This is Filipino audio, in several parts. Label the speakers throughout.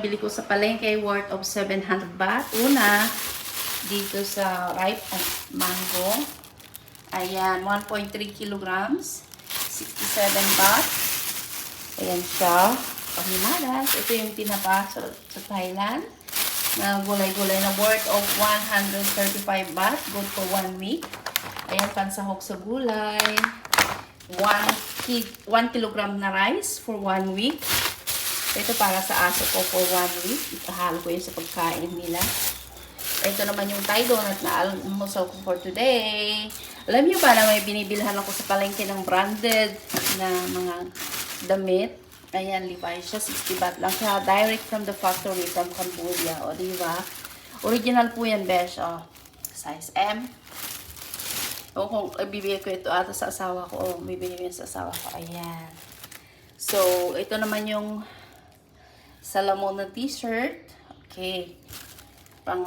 Speaker 1: Bili ko sa palengke worth of 700 baht. Una, dito sa ripe mango. Ayan, 1.3 kilograms. 67 baht. Ayan siya. Pamiladas. Ito yung tinapa sa, sa Thailand. Na gulay-gulay na worth of 135 baht. Good for one week. Ayan, pansahok sa gulay. 1 ki 1 kilogram na rice for one week. Ito para sa aso ko for one week. Ikahalo ko yun sa pagkain nila. Ito naman yung Thai donut na almusal ko for today. Alam niyo ba na may binibilhan ako sa palengke ng branded na mga damit. Ayan, Levi's siya. 60 baht lang siya. Direct from the factory from Cambodia. O, di? Original po yan, besh. O, size M. O, kung ibibigay ko ito ata sa asawa ko. O, bibigay ko sa asawa ko. Ayan. So, ito naman yung Salamon na t-shirt. Okay. Pang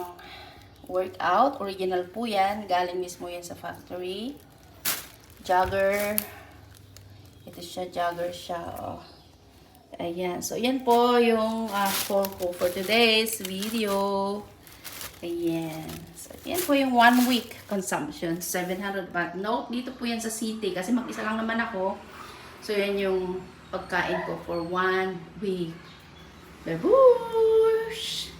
Speaker 1: workout. Original po yan. Galing mismo yan sa factory. Jogger. Ito siya, jogger siya. Oh. Ayan. So, yan po yung uh, haul ko for today's video. Ayan. So, yan po yung one week consumption. 700 baht. Note, dito po yan sa city. Kasi mag-isa lang naman ako. So, yan yung pagkain ko for one week. Babush!